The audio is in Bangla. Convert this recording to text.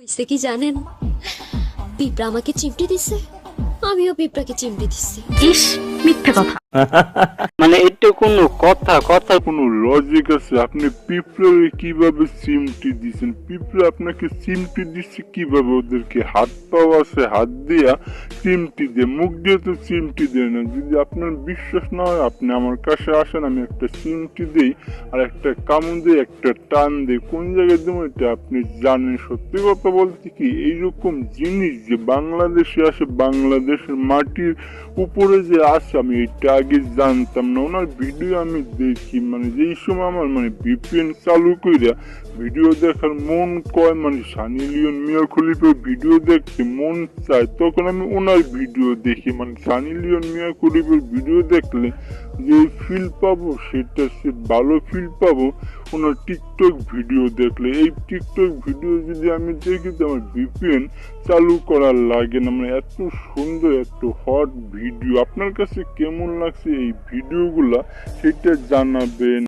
হয়েছে কি জানেন? পিঁপড়া আমাকে চিমটি দিছে আমিও পিঁপড়াকে চিমটি দিচ্ছি ইস মিথ্যে কথা। মানে এটা কোনো কথা কথা কোনো লজিক আছে? আপনি পিঁপড়ে কীভাবে সিমটি দিচ্ছেন পিঁপড়ে আপনাকে সিমটি দিচ্ছে কীভাবে? ওদেরকে হাত পাওয়া আছে হাত দিয়া সিমটি দিয়ে। মুখ দিয়ে তো সিমটি দেয় না। যদি আপনার বিশ্বাস না হয় আপনি আমার কাছে আসেন আমি একটা সিমটি দিই আর একটা কামড় দিই একটা টান দিই। কোন জায়গায় দেবো এটা আপনি জানেন। সত্যি কথা বলতে কি এইরকম জিনিস যে বাংলাদেশে আসে বাংলাদেশের মাটির উপরে যে আসে, আমি এটা আগে জানতাম না। ওনার ভিডিও আমি দেখি মানে যেই সময় আমার মানে ভিপিএন চালু কইরা ভিডিও দেখার মন কয় মানে সানি লিওন মিয়া খলিফের ভিডিও দেখতে মন চায়, তখন আমি ওনার ভিডিও দেখি। মানে সানি লিওন মিয়া খলিফের ভিডিও দেখলে যে ফিল পাবো, সেটা সে ভালো ফিল পাবো, ওনার টিকটক ভিডিও দেখলে। এই টিকটক ভিডিও যদি আমি দেখি, তো আমার বিপিএন চালু করার লাগে না। মানে এত সুন্দর এত হট ভিডিও আপনার কাছে কেমন লাগছে এই ভিডিওগুলা সেটা জানাবেন।